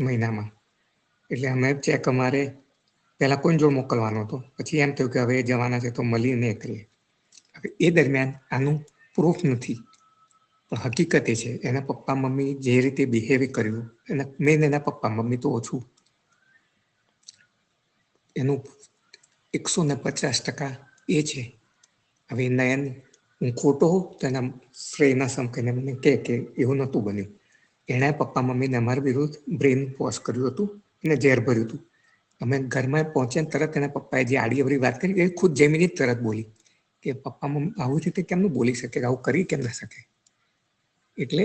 મહિનામાં. એટલે અમે ચેક અમારે પહેલાં કોઈ જોડ મોકલવાનો હતો. પછી એમ થયું કે હવે જવાના છે તો મળીને કરીએ હવે એ દરમિયાન આનું પ્રૂફ નથી. પણ હકીકત એ છે, એના પપ્પા મમ્મી જે રીતે બિહેવ કર્યું, એના મેન એના પપ્પા મમ્મી તો ઓછું. એનું એકસો ને પચાસ ટકા એ છે. હવે નયન હું ખોટો હોઉં તો એના શ્રેયના સમકીને મને કહે કે એવું નહોતું બન્યું. એણે પપ્પા મમ્મીને અમારા વિરુદ્ધ બ્રેન વોશ કર્યું હતું અને ઝેર ભર્યું હતું. અમે ઘરમાં પહોંચ્યા તરત એના પપ્પાએ જે આડી અવળી વાત કરી એ ખુદ જમીને જ તરત બોલી કે પપ્પા મમ્મી આવું રીતે કેમનું બોલી શકે? આવું કરી કેમ ના શકે? એટલે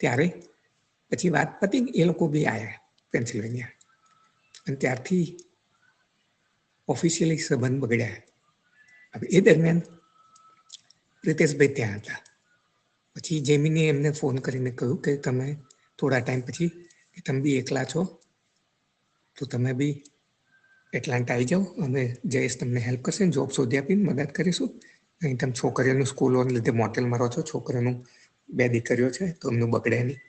ત્યારે પછી વાત પતી એ લોકો બી આવ્યા પેન્સિલ્વેનિયા અને ત્યારથી ઓફિશિયલી સંબંધ બગડ્યા. હવે એ દરમિયાન પ્રિતેશભાઈ ત્યાં હતા. પછી જેમીને એમને ફોન કરીને કહ્યું કે તમે થોડા ટાઈમ પછી તમે બી એકલા છો, તો તમે બી એટલાન્ટા આવી જાઓ અમે જયેશ તમને હેલ્પ કરશે જોબ શોધી આપીને મદદ કરીશું. અહીં તમે છોકરીઓનું સ્કૂલોને લીધે મોટેલમાં રહો છો, છોકરીઓનું બે દીકરીઓ છે, તો એમનું બગડે નહીં.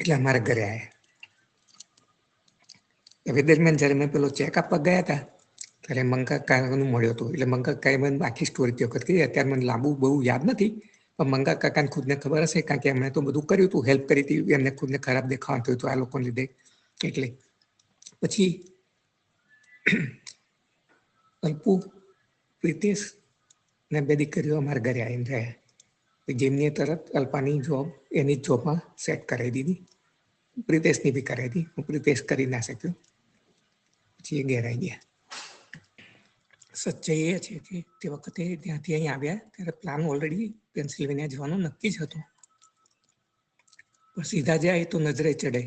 એટલે અમારા ઘરે આવ્યા હવે દરમિયાન જ્યારે મેં પેલો ચેક આપવા ગયા હતા, ત્યારે મંકા કાકાનું મળ્યો હતો. એટલે મંકા કાકાએ મને આખી સ્ટોરી તે વખત કહી અત્યારે મને લાંબુ બહુ યાદ નથી. મંગા કાકાને ખુદને ખબર હશે કારણ કે એમણે તો બધું કર્યું હતું. હેલ્પ કરી હતી, એમને ખુદને ખરાબ દેખાવાનું થયું હતું આ લોકોને લીધે. એટલે પછી અલ્પુ પ્રિતેશ ને બે દીકરીઓ અમારા ઘરે આવીને રહ્યા. જેમની તરત અલ્પાની જોબ એની જ જોબમાં સેટ કરાવી દીધી. પ્રિતેશની બી કરાવી હતી હું પ્રિતેશ કરી ના શક્યો. પછી એ ઘેરાઈ ગયા. સચ્ચાઈ એ છે કે તે વખતે ત્યાંથી અહીં આવ્યા. ત્યારે પ્લાન ઓલરેડી પેન્સિલ્વેનિયા જવાનું નક્કી જ હતું. પણ સીધા જાય તો નજરે ચડે.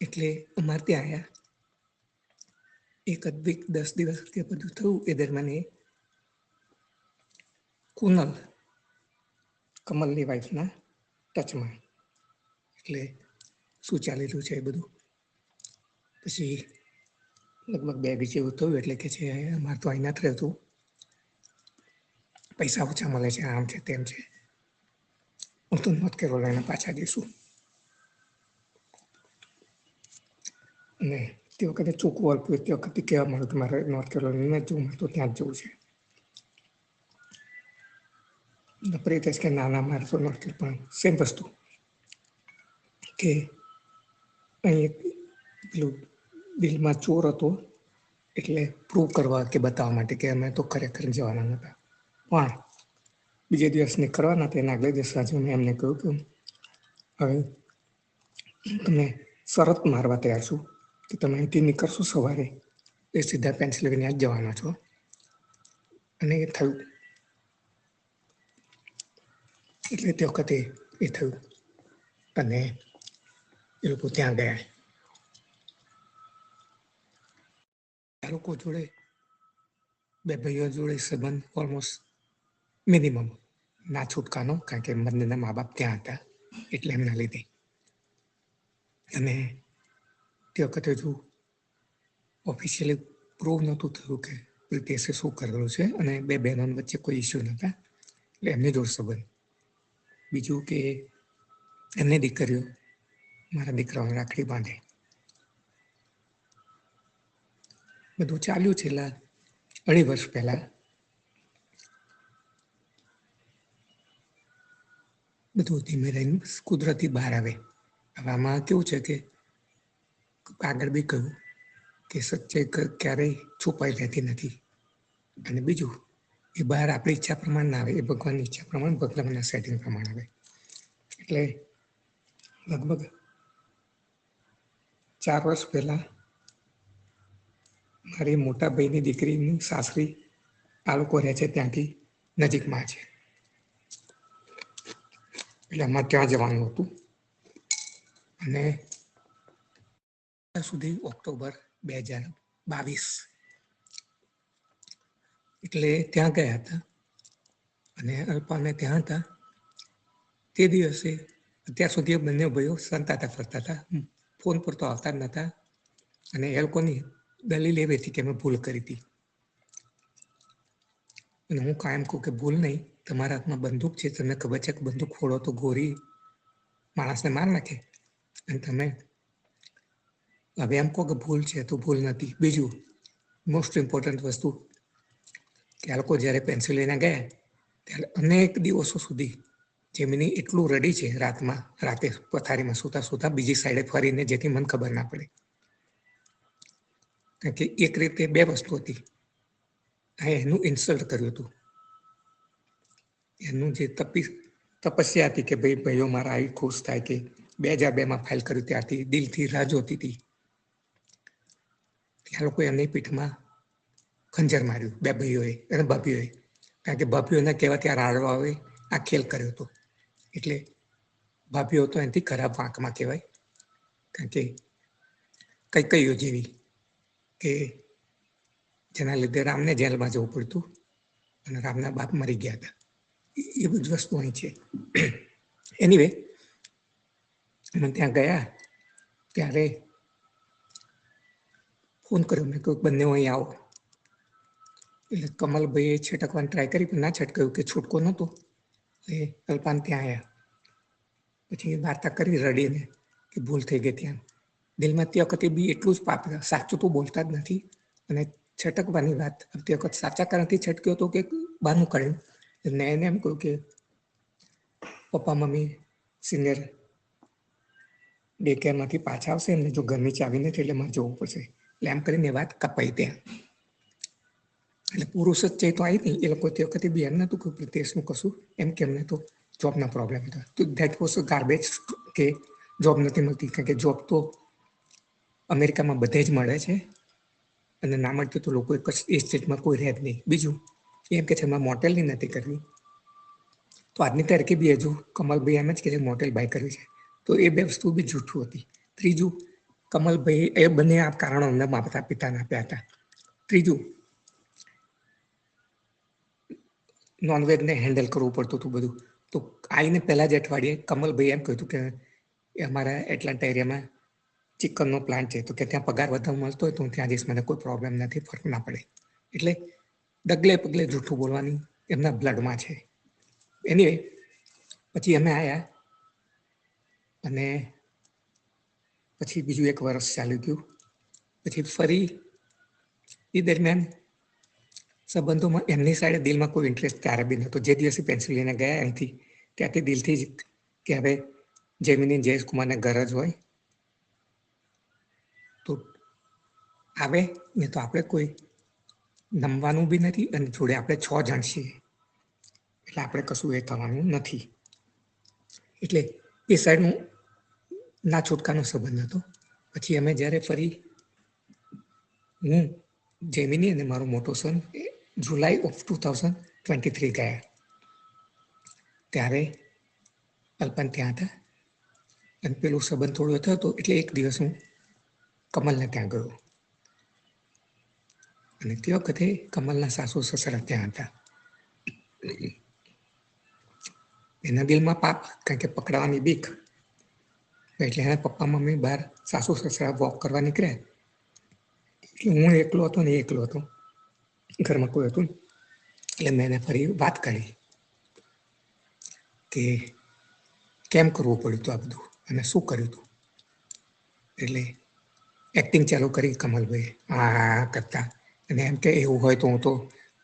એટલે અમારે ત્યાં આવ્યા એક વીક દસ દિવસ કે બધું થયું એ દરમિયાન એ કુનલ, કમલની વાઈફના ટચમાં. એટલે શું ચાલેલું છે એ બધું? પછી લગભગ બે જેવું થયું એટલે કે છે અમારે તો અહીંયા જ રહેતું. પૈસા ઓછા મળે છે, આમ છે, તેમ છે. હું તો નોર્થ લઈને પાછા જઈશું અને તે વખતે ચોખ્ખું અલ્પું તે વખતે કહેવા મળ્યું કે મારે નોર્થ કેરોલાઇના જવું તો ત્યાં જ જવું છે. પ્રિતેશ કે નાના, મારે તો નોર્થ પણ સેમ વસ્તુ કે અહીં પેલું દિલમાં ચોર હતો, એટલે પ્રૂવ કરવા કે બતાવવા માટે કે અમે તો ખરેખર જવાના નહોતા પણ બીજે દિવસ નીકળવાના તેના આગલે દિવસ સાંજે મેં એમને કહ્યું કે હવે તમે શરત મારવા તૈયાર છું કે તમે અહીંથી નીકળશો સવારે. એ સીધા પેન્સિલ્વેનિયા જ જવાના છો. અને એ થયું. એટલે તે વખતે એ થયું. અને એ લોકો ત્યાં ગયા. લોકો જોડે બે ભાઈઓ જોડે સંબંધ ઓલમોસ્ટ મિનિમમ ના છૂટકાનો કારણ કે બંનેના મા બાપ ત્યાં હતા એટલે એમના લીધે અને તે વખતે જો ઓફિશિયલી પ્રૂવ નહોતું થયું કે પ્રિતેશે શું કરેલું છે અને બે બહેનો વચ્ચે કોઈ ઇસ્યુ નહોતા એટલે એમની જોડ સંબંધ બીજું કે એમને દીકરીઓ મારા દીકરાઓને રાખડી બાંધે બધું ચાલ્યું છેલ્લા અઢી વર્ષ પહેલા બધું ધીમે રહીને કુદરતી બહાર આવે. હવે આમાં કેવું છે કે આગળ બી કહ્યું કે સચ્ચાઈ ક્યારેય છુપાઈ રહેતી નથી. અને બીજું, એ બહાર આપણી ઈચ્છા પ્રમાણે ના આવે, એ ભગવાનની ઈચ્છા પ્રમાણે ભગવાનના સેટિંગ પ્રમાણે આવે. એટલે લગભગ ચાર વર્ષ પહેલા મારી મોટા ભાઈની દીકરીની સાસરી આ લોકો રહે છે ત્યાંથી નજીકમાં છે. એટલે અમારે ત્યાં જવાનું હતું. અને સુધી ઓક્ટોબર બે હજાર બાવીસ. એટલે ત્યાં ગયા હતા. અને અલ્પાને ત્યાં હતા. તે દિવસે અત્યાર સુધી બંને ભાઈઓ સંતાતા ફરતા હતા. ફોન પર તો આવતા જ નહોતા. અને એ લોકોની દલીલ એવી હતી કે મેં ભૂલ કરી હતી. અને હું કાયમ કહું કે ભૂલ નહીં. તમારા હાથમાં બંદૂક છે તમને ખબર છે કે બંદૂક ફોડો તો ગોરી માણસને માર નાખે. અને તમે હવે એમ કહો કે ભૂલ છે તો ભૂલ નથી. બીજું મોસ્ટ ઇમ્પોર્ટન્ટ વસ્તુ, કે આ લોકો જ્યારે પેન્સિલિના ગયા, ત્યારે અનેક દિવસો સુધી જેમની એટલું રડી છે રાતમાં, રાતે પથારીમાં સૂતા સૂતા બીજી સાઈડે ફરીને જેથી મને ખબર ના પડે. કારણ કે એક રીતે બે વસ્તુ હતી. આ એનું ઇન્સલ્ટ કર્યું હતું. એનું જે તપી, તપસ્યા હતી કે ભાઈ, ભાઈઓ મારા આવી ખુશ થાય કે બે હજાર બેમાં ફાઇલ કર્યું ત્યારથી, દિલથી રાહ જોતી હતી. ત્યાં લોકો એમની પીઠમાં ખંજર માર્યું, બે ભાઈઓએ અને ભાભીઓએ. કારણ કે ભાભીઓને કહેવા ત્યાં રાડવા આવે આ ખેલ કર્યો હતો. એટલે ભાભીઓ તો એનાથી ખરાબ વાંકમાં કહેવાય. કારણ કે કઈ કઈઓ જેવી કે જેના લીધે રામને જેલમાં જવું પડતું અને રામના બાપ મરી ગયા હતા. એ- બધી વસ્તુ અહીં છે. એનીવે અમે ત્યાં ગયા ત્યારે ફોન કર્યો. મેં કહ્યું, બંને અહીં આવો. એટલે કમલભાઈએ છટકવાની ટ્રાય કરી પણ ના છટકાયું કે છૂટકો નહોતો. એ કલ્પાન ત્યાં આવ્યા પછી એ વાર્તા કરી રડીને કે ભૂલ થઈ ગઈ ત્યાં. દિલમાં તે વખતે બી એટલું જ પાપ સાચું તો બોલતા જ નથી. અને છટકવાની વાત તે વખત સાચા કારણથી છટક્યો હતો કે બહારનું કાઢ્યું એટલે એને એમ કહ્યું કે પપ્પા મમ્મી સિનિયર ડે કેરમાંથી પાછા આવશે એમને જો ઘરની ચાવી નથી એટલે મારે જવું પડશે એટલે એમ કરીને વાત કપાઈ ત્યાં એટલે પુરુષ જ ચેતો આવી નહીં એ લોકો તે વખતે બી એમ નતું કે પ્રિતેશનું કશું એમ કે એમને તો જોબના પ્રોબ્લેમ હતા તો ધેટ વોઝ ગાર્બેજ કે જોબ નથી મળતી કારણ કે જોબ તો અમેરિકામાં બધે જ મળે છે અને ના મળતી તો લોકો એક જ એ સ્ટેટમાં કોઈ રહે જ નહીં બીજું એમ કે છે એમાં મોટેલની નથી કરવી. તો આજની તરકીબી હજુ કમલભાઈ એમ જ કે છે, મોટેલ બાય કરવી છે. તો એ બે વસ્તુ બી જૂઠું હતી. ત્રીજું, કમલભાઈ એ બંને આ કારણો અમને માતા પિતાને આપ્યા હતા. ત્રીજું નોનવેજને હેન્ડલ કરવું પડતું હતું બધું. તો આવીને પહેલા જ અઠવાડિયે કમલભાઈ એમ કહ્યું હતું કે અમારા એટલાન્ટા એરિયામાં ચિકનનો પ્લાન્ટ છે. તો કે ત્યાં પગાર વધારે મળતો હોય તો ત્યાં જઈશ. મને કોઈ પ્રોબ્લેમ નથી, ફરક ના પડે. એટલે ડગલે પગલે જૂઠું બોલવાની એમના બ્લડમાં છે. એની પછી અમે આવ્યા અને પછી બીજું એક વર્ષ ચાલ્યું ગયું. પછી ફરી એ દરમિયાન સંબંધોમાં એમની સાઈડે દિલમાં કોઈ ઇન્ટરેસ્ટ ત્યારે બી નહોતો. જે દિવસે પેન્સિલ લઈને ગયા અહીંથી, ત્યાંથી દિલથી જ કે હવે જેમિની જયેશ કુમારને ગરજ હોય. તો આવે ને તો આપણે કોઈ નમવાનું બી નથી અને જોડે આપણે છ જણ છીએ. એટલે આપણે કશું એ થવાનું નથી. એટલે એ સાઈડનું ના છૂટકાનો સંબંધ હતો. પછી અમે જ્યારે ફરી હું, જેમિની અને મારો મોટો son July of two thousand twenty three ગયા. ત્યારે અલ્પન ત્યાં હતા. અને પેલું સંબંધ થોડો થયો હતો એટલે એક દિવસ હું કમલને ત્યાં ગયો. અને તે વખતે કમલના સાસુ સસરા ત્યાં હતા? એના દિલમાં પાપ, કારણ કે પકડાવાની બીક. એટલે એના પપ્પા, મમ્મી બહાર સાસુ સસરા વોક કરવા નીકળ્યા. એટલે હું એકલો હતો ને એ એકલો હતો. ઘરમાં કોઈ હતું. એટલે મેં એને ફરી વાત કરી કે કેમ કરવું પડ્યું હતું આ બધું? અને શું કર્યું હતું એટલે એક્ટિંગ ચાલુ કરી કમલભાઈ આ કરતા. અને એમ કે એવું હોય તો હું તો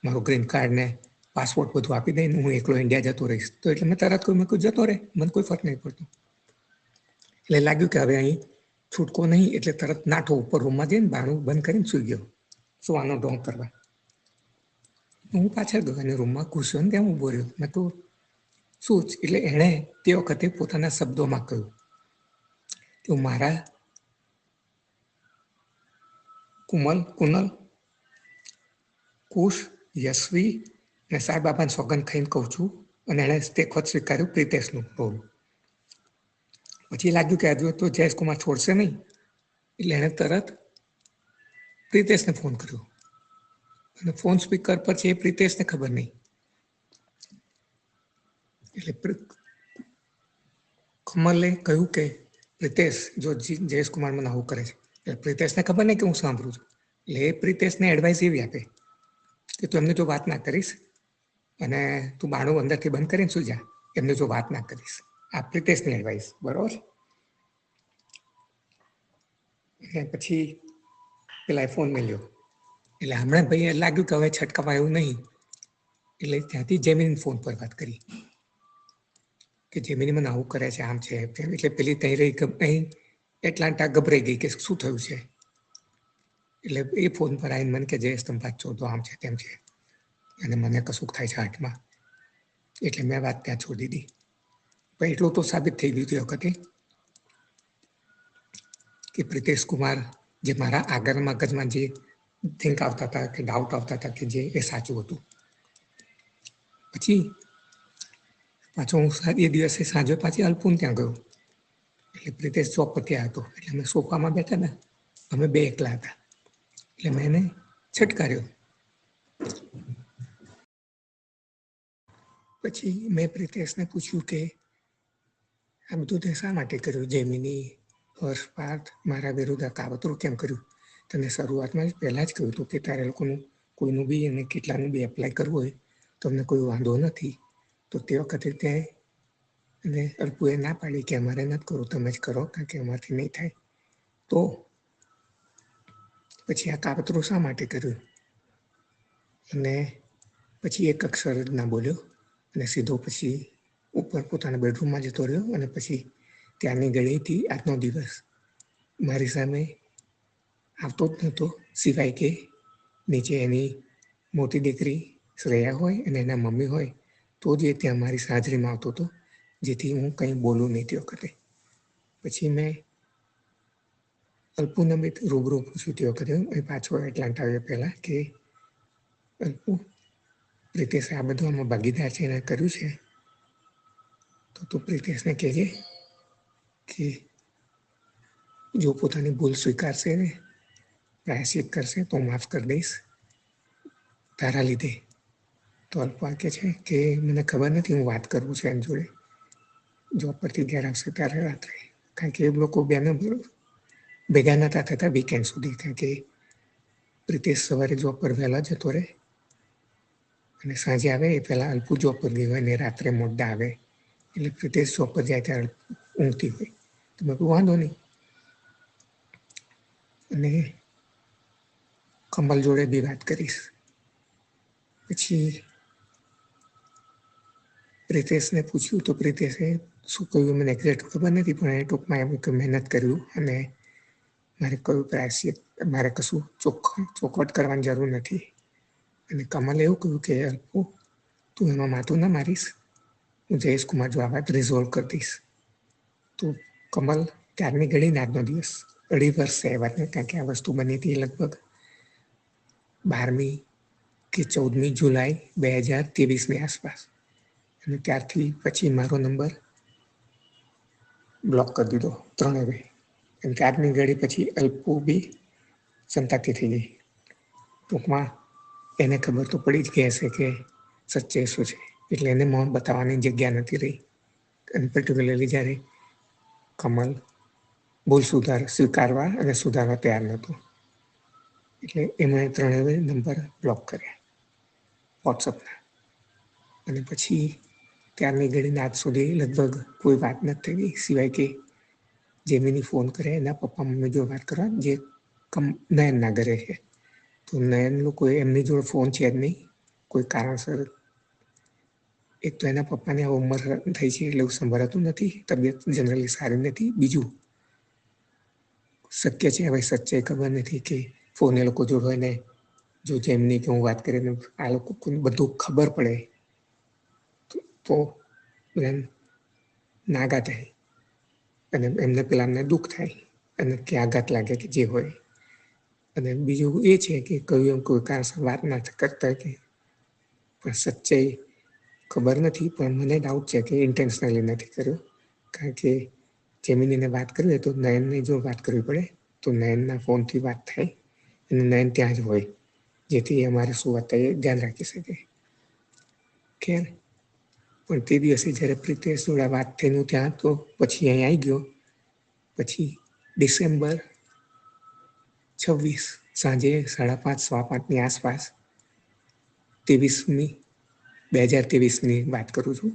મારું ગ્રીન કાર્ડ ને પાસપોર્ટ બધું આપી દઈને હું એકલો ઇન્ડિયા જતો રહીશ. તો એટલે મેં તરત કોઈ મેં જતો રહે, મને કોઈ ફરક નહીં પડતો. એટલે લાગ્યું કે હવે અહીં છૂટકો નહીં, એટલે તરત નાઠો ઉપર રૂમમાં જઈને બાણું બંધ કરીને સૂઈ ગયો. સુવાનો ઢોંગ કરવા? હું પાછળ ગયો અને રૂમમાં ઘૂસ્યો ને ત્યાં ઊભો રહ્યો. મેં તો શું? એટલે એણે તે વખતે પોતાના શબ્દોમાં કહ્યું કે મારા કુમલ, કુનલ કુશ, યશવી અને સાંઈબાબાને સોગંદ ખાઈને કહું છું અને એણે તે ખત સ્વીકાર્યું પ્રિતેશનું રોલ. પછી લાગ્યું કે હજુ તો જયેશ કુમાર છોડશે નહીં, એટલે એણે તરત પ્રિતેશને ફોન કર્યો. અને ફોન સ્પીકર પર છે એ પ્રિતેશને ખબર નહીં. એટલે કમલે કહ્યું કે પ્રિતેશ, જો જી- જયેશ કુમાર મને આવું કરે છે. એટલે પ્રિતેશને ખબર નહીં કે હું સાંભળું છું. એટલે એ પ્રિતેશને એડવાઇસ એવી આપે કે તું એમને જો વાત ના કરીશ અને તું બાણું અંદરથી બંધ કરીને સુઈ જા, એમને જો વાત ના કરીશ. આ પ્રિતેશની એડવાઇસ બરોબર? અને પછી પેલા ફોન મેલ્યો. એટલે હમણાં ભાઈ લાગ્યું કે હવે છટકાવાયું નહીં. એટલે ત્યાંથી જેમિની ફોન પર વાત કરી. કે જેમિની મને આવું કરે છે, આમ છે એટલે પેલી ત્યાં રહી અહીં એટલાન્ટા ગભરાઈ ગઈ કે શું થયું છે? એટલે એ ફોન પર આવીને મને કે જયેશ તમે વાત છો તો આમ છે તેમ છે. અને મને કશુંક થાય છે હાર્ટમાં એટલે મેં વાત ત્યાં છોડી દીધી પણ એટલું તો સાબિત થઈ ગયું તે વખતે કે પ્રિતેશ કુમાર જે મારા આગળ મગજમાં જે થિંક આવતા હતા કે ડાઉટ આવતા હતા કે જે એ સાચું હતું. પછી પાછો હું સા- એ દિવસે સાંજે પાછી અલ્પુન ત્યાં ગયો. એટલે પ્રિતેશ જોબ પર ત્યાં હતો. એટલે અમે સોફામાં બેઠા ને, અમે બે એકલા હતા. એટલે મેં એને છટકાર્યો. પછી મેં પ્રિતેશને પૂછ્યું કે આ બધું તે શા માટે કર્યું? જેમિની હર્ષ પાર્થ મારા વિરુદ્ધ આ કાવતરું કેમ કર્યું? તને શરૂઆતમાં જ પહેલાં જ કહ્યું હતું કે તારે લોકોનું કોઈનું બી અને કેટલાનું બી એપ્લાય કરવું હોય, તો અમને કોઈ વાંધો નથી. તો તે વખતે ત્યાં અને અલ્પુએ ના પાડી કે અમારે નથી કરવું, તમે જ કરો કારણ કે અમારથી નહીં થાય. તો પછી આ કાવતરું શા માટે કર્યું? અને પછી એક અક્ષર જ ના બોલ્યો અને સીધો પછી ઉપર પોતાના બેડરૂમમાં જતો રહ્યો અને પછી ત્યાંની ગળીથી આજનો દિવસ મારી સામે આવતો જ નહોતો. સિવાય કે નીચે એની મોટી દીકરી શ્રેયા હોય અને એના મમ્મી હોય તો જ એ ત્યાં મારી હાજરીમાં આવતો હતો, જેથી હું કંઈ બોલું નહીં તે વખતે. પછી મેં અલ્પુને બી રૂબરૂ પૂછ્યું કર્યો. એ પાછો એટલાન્ટા આવ્યો પહેલાં કે અલ્પુ, પ્રિતેશે આ બધું આમાં ભાગીદાર છે, એને કર્યું છે. તો તું પ્રિતેશને કહેજે કે જો પોતાની ભૂલ સ્વીકારશે ને, પ્રાયશ્ચિત કરશે, તો માફ કરી દઈશ. તારા લીધે. તો અલ્પા કે છે કે મને ખબર નથી હું વાત કરું છું એની જોડે. જોબ પરથી ઘેર આવશે ત્યારે રાત્રે. કારણ કે એ લોકો બેને ભેગા નતા થતા વીકેન્ડ સુધી કારણ કે પ્રિતેશ સવારે જોબ પર વહેલા જતો રહે. અને સાંજે આવે, એ પહેલાં અલ્પુ જોબ પર ગઈ હોય ને રાત્રે મોડા આવે. એટલે પ્રિતેશ જોબ પર જાય ત્યારે ઊંઘતી હોય. તો મેં વાંધો નહીં. અને કમલ જોડે બી વાત કરીશ. પછી પ્રિતેશને પૂછ્યું, તો પ્રિતેશે શું કહ્યું? મને એક્ઝેક્ટ ખબર નથી, પણ એ ટૂંકમાં એમ કે મહેનત કર્યું અને મારે કયું પ્રાયશ્ચિત, મારે કશું ચોખ, ચોખવટ કરવાની જરૂર નથી. અને કમલે એવું કહ્યું કે, અલ્પુ, તું એમાં માથું ના મારીશ. હું જયેશ કુમાર જો આ વાત રિઝોલ્વ કરી દઈશ. તો કમલ ત્યારની ઘડી આજનો દિવસ? અઢી વર્ષ છે એ વાતને, કારણ કે આ વસ્તુ બની હતી લગભગ બારમી કે ચૌદમી જુલાઈ બે હજાર ત્રેવીસની આસપાસ. અને ત્યારથી પછી મારો નંબર બ્લોક કરી દીધો ત્રણે કેમ કે આજની ઘડી પછી અલ્પુ બી સંતાતી થઈ ગઈ. ટૂંકમાં એને ખબર તો પડી જ ગઈ હશે કે સચ્ચે શું છે. એટલે એને મૌન બતાવવાની જગ્યા નથી રહી. અને પર્ટિક્યુલરલી જ્યારે કમલ ભૂલ સુધાર, સ્વીકારવા અને સુધારવા તૈયાર નહોતું. એટલે એમણે ત્રણેય નંબર બ્લોક કર્યા વોટ્સઅપના. અને પછી ત્યારની ઘડીને આજ સુધી લગભગ કોઈ વાત નથી થઈ સિવાય કે જેમીની ફોન કરે એના પપ્પા મમ્મી જો વાત કરવા, જે કમ નયનના ઘરે છે. તો નયન લોકો એમની જોડે ફોન છે જ નહીં, કોઈ કારણસર. એક તો એના પપ્પાની આ ઉંમર થઈ છે એટલે સંભળાતું નથી, તબિયત જનરલી સારી નથી. બીજું, શક્ય છે હવે સચ્ચાઈ ખબર નથી કે ફોન એ લોકો જોડે હોય ને, જો જેમની કે હું વાત કરીને આ લોકો બધું ખબર પડે, તો- બેન નાગા થાય. અને એમને પેલાને દુઃખ થાય અને કે આઘાત લાગે કે જે હોય. અને બીજું એ છે કે કયું એમ કોઈ કારણસર વાત નથી કરતા કે પણ સચ્ચાઈ ખબર નથી, પણ મને ડાઉટ છે કે ઇન્ટેન્શનલી નથી કર્યું. કારણ કે જેમિનીને વાત કરવી હોય તો નયનને જો વાત કરવી પડે, તો નયનના ફોનથી વાત થાય અને નયન ત્યાં જ હોય, જેથી અમારે શું વાત થાય ધ્યાન રાખી શકે. ખેર? પણ તે દિવસે જ્યારે પ્રિતેશ જોડે વાત થયેલું ત્યાં તો પછી અહીં આવી ગયો. પછી ડિસેમ્બર છવ્વીસ સાંજે સાડા પાંચ, સવા પાંચની આસપાસ ત્રેવીસમી, બે હજાર ત્રેવીસની વાત કરું છું.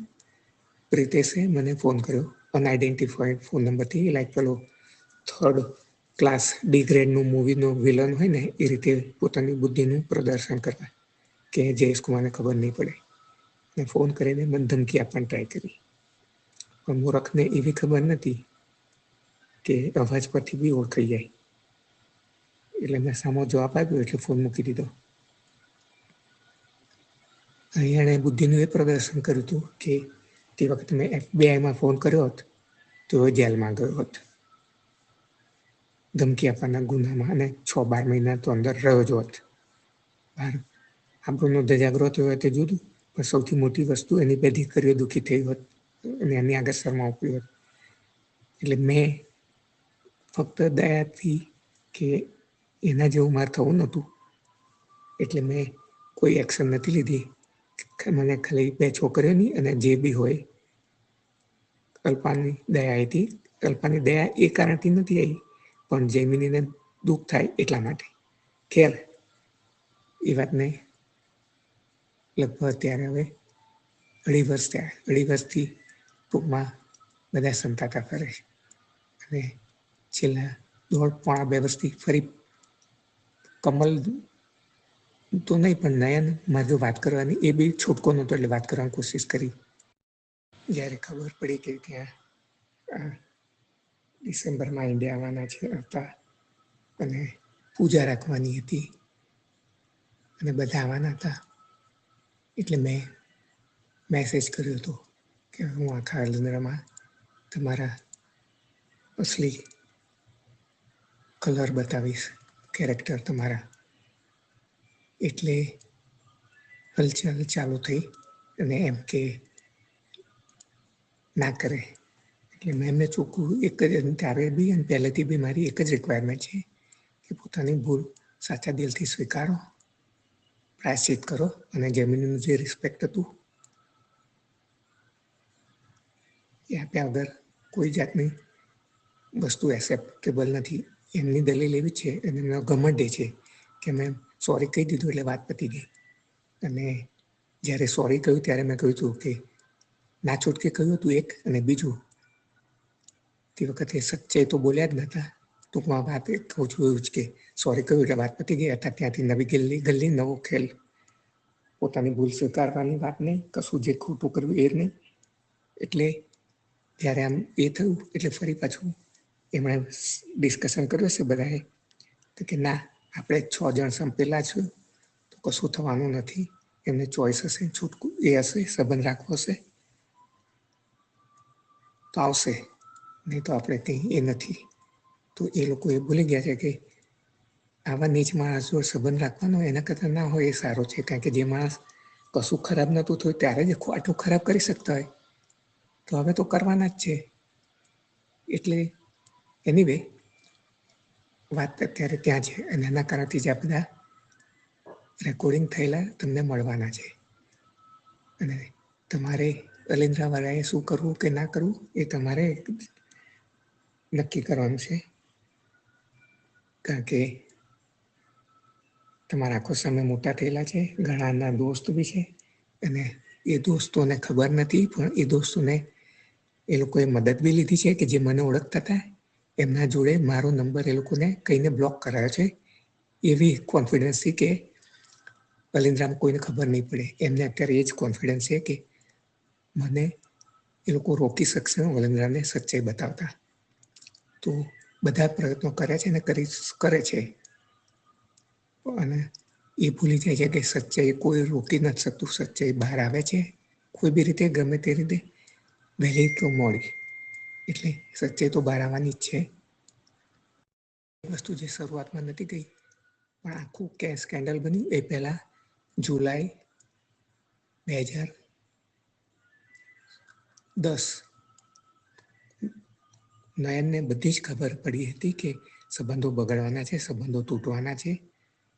પ્રિતેશે મને ફોન કર્યો. અનઆઇડેન્ટિફાઈડ ફોન નંબરથી લાઈક પેલો થર્ડ ક્લાસ ડી ગ્રેડનું મૂવીનું વિલન હોય ને, એ રીતે પોતાની બુદ્ધિનું પ્રદર્શન કરવા કે જયેશ કુમારને ખબર નહીં પડે. ને ફોન કરીને મને ધમકી આપવાની ટ્રાય કરી. પણ મૂરખને એવી ખબર નથી કે અવાજ પરથી બી ઓળખાઈ જાય. એટલે મેં સામો જવાબ આપ્યો એટલે ફોન મૂકી દીધો. અહીં એણે બુદ્ધિનું એ પ્રદર્શન કર્યું હતું કે તે વખતે મેં એફબીઆઈમાં ફોન કર્યો હોત તો એ જેલમાં ગયો હોત. ધમકી આપવાના ગુનામાં અને છ બાર મહિના તો અંદર રહ્યો જ હોત. બહાર આપણો ધજાગરો થયો હોય તે જુદું. પણ સૌથી મોટી વસ્તુ એની બે દીકરીઓ દુઃખી થઈ હોત અને એની આગળ શરમા ઉપડી હોત. એટલે મેં ફક્ત દયાથી કે એના જેવું મારે થવું નહોતું. એટલે મેં કોઈ એક્શન નથી લીધી. મને ખાલી બે છોકરીઓની અને જે બી હોય, કલ્પાની દયા હતી. કલ્પાની દયા એ કારણથી નથી આવી પણ જૈમિનીને દુઃખ થાય એટલા માટે. ખેર, એ વાતને લગભગ અત્યારે હવે અઢી વર્ષ થયા. અઢી વર્ષથી ટૂંકમાં બધા સંતાતા ફરે છે. અને છેલ્લા દોઢ પોણા બે વર્ષથી ફરી કમલ તો નહીં, પણ નયન મારે વાત કરવાની, એ બી છૂટકો નહોતો એટલે વાત કરવાની કોશિશ કરી. જ્યારે ખબર પડી કે ત્યાં ડિસેમ્બરમાં ઇન્ડિયા આવવાના છે હતા અને પૂજા રાખવાની હતી. અને બધા આવવાના હતા. એટલે મેં મેસેજ કર્યો હતો કે હું આખા અલંદ્રમાં તમારા અસલી કલર બતાવીશ કેરેક્ટર તમારા. એટલે હલચલ ચાલુ થઈ અને એમ કે ના કરે. એટલે મેં એમને ચોખ્ખું એક જ ત્યારે બી અને પહેલેથી બી મારી એક જ રિક્વાયરમેન્ટ છે કે પોતાની ભૂલ સાચા દિલથી સ્વીકારો પ્રાયશ્ચિત કરો અને જમીનનું જે રિસ્પેક્ટ હતું, એ આપ્યા વગર કોઈ જાતની વસ્તુ એક્સેપ્ટેબલ નથી. એમની દલીલ એવી છે અને એમનો ઘમંડ છે કે મેં સોરી કહી દીધું એટલે વાત પતી ગઈ. અને જ્યારે સોરી કહ્યું ત્યારે મેં કહ્યું હતું કે ના છૂટકે કહ્યું હતું એક અને બીજું. તે વખતે સચ્ચે તો બોલ્યા જ નહોતા ટૂંકમાં વાત કહું છું એવું જ કે સોરી કહ્યું એટલે વાત પતી ગઈ હતા ત્યાંથી નવી ગલ્લી ગલ્લી નવો ખેલ પોતાની ભૂલ સ્વીકારવાની વાત નહીં કશું જે ખોટું કરવું એ નહીં એટલે જ્યારે આમ એ થયું એટલે ફરી પાછું એમણે ડિસ્કશન કર્યું છે બધાએ તો કે ના આપણે છ જણ સંપેલા છું તો કશું થવાનું નથી એમને ચોઈસ હશે છૂટકું એ હશે સંબંધ રાખવો હશે તો આવશે નહીં તો આપણે કંઈ એ નથી તો એ લોકો એ ભૂલી ગયા છે કે આવા નીચ માણસ જો સંબંધ રાખવાનો એના કરતાં ના હોય એ સારો છે. કારણ કે જે માણસ કશું ખરાબ નહોતું થયું ત્યારે જ આટલું ખરાબ કરી શકતા હોય. તો હવે તો કરવાના જ છે. એટલે એની વે વાત અત્યારે ત્યાં છે અને એના કારણથી જ આ બધા રેકોર્ડિંગ થયેલા તમને મળવાના છે. અને તમારે અલિન્દ્રાવાળાએ શું કરવું કે ના કરવું એ તમારે નક્કી કરવાનું છે. કારણ કે તમારા આખો સમય મોટા થયેલા છે ઘણાના દોસ્ત બી છે અને એ દોસ્તોને ખબર નથી, પણ એ દોસ્તોને એ લોકોએ મદદ બી લીધી છે કે જે મને ઓળખતા હતા, એમના જોડે મારો નંબર એ લોકોને કહીને બ્લોક કરાયો છે. એવી કોન્ફિડન્સથી કે પલિન્દ્રામ કોઈને ખબર નહીં પડે. એમને અત્યારે એ જ કોન્ફિડન્સ છે કે મને એ લોકો રોકી શકશે વલિન્દ્રાને સચ્ચાઈ બતાવતા. તો બધા પ્રયત્નો કર્યા છે અને કરી કરે છે. અને એ ભૂલી જાય છે કે સચ્ચાઈ કોઈ રોકી નથી શકતું, સચ્ચાઈ બહાર આવે છે. કોઈ બી રીતે ગમે તે રીતે વહેલી તો મોડી. એટલે સચ્ચાઈ તો બહાર આવવાની જ છે. વસ્તુ જે શરૂઆતમાં નથી ગઈ, પણ આખું કે સ્કેન્ડલ બન્યું એ પહેલાં જુલાઈ બે હજાર દસ નયનને બધી જ ખબર પડી હતી કે સંબંધો બગડવાના છે, સંબંધો તૂટવાના છે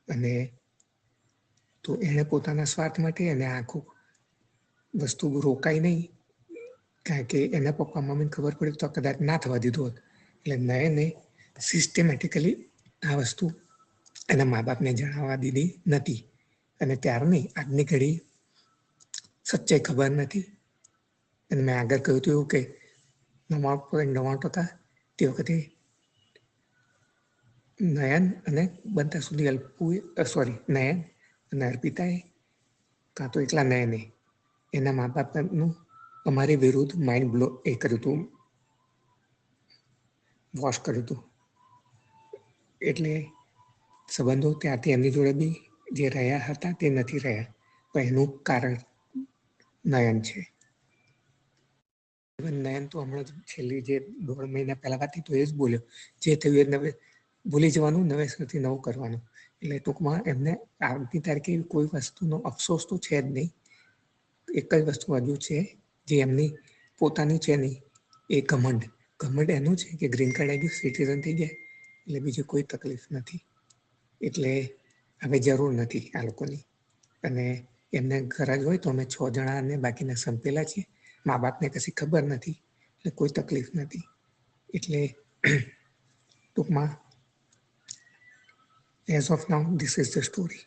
અને તો એણે પોતાના સ્વાર્થ માટે એને આખું વસ્તુ રોકાઈ નહીં. કારણ કે એના પપ્પા મમ્મીને ખબર પડી તો કદાચ ના થવા દીધું હોત. એટલે નયને સિસ્ટમેટિકલી આ વસ્તુ એના મા બાપને જણાવવા દીધી નથી. અને ત્યારની આજની ઘડી સચ્ચાઈ ખબર નથી. અને મેં આગળ કહ્યું હતું કે નવ્વાણું પોઈન્ટ નવ્વાણું ટકા તે વખતે નયન અને બનતા સુધી અલ્પુએ સોરી નયન અને અર્પિતાએ કાં તો એકલા નયને એના મા બાપનું અમારી વિરુદ્ધ માઇન્ડ બ્લો એ કર્યું હતું વોશ કર્યું હતું એટલે સંબંધો ત્યારથી એમની જોડે બી જે રહ્યા હતા તે નથી રહ્યા પણ એનું કારણ નયન છે નયન તો હમણાં છેલ્લી જે દોઢ મહિના પહેલા વાત તો એ જ બોલ્યો. જે થયું એ નવે, ભૂલી જવાનું નવેસરથી નવું કરવાનું. એટલે ટૂંકમાં એમને આવતી તારીખે કોઈ વસ્તુનો અફસોસ તો છે જ નહીં. એક જ વસ્તુ હજુ છે, જે એમની પોતાની છે નહીં, એ ઘમંડ. ઘમંડ એનું છે કે ગ્રીન કાર્ડ આવી ગયું, સિટીઝન થઈ ગયા, એટલે બીજી કોઈ તકલીફ નથી. એટલે હવે જરૂર નથી આ લોકોની. અને એમને ગરજ હોય તો અમે છ જણા અને બાકીના સંપેલા છીએ. મા બાપને કશી ખબર નથી એટલે કોઈ તકલીફ નથી. એટલે ટૂંકમાં as of now this is the story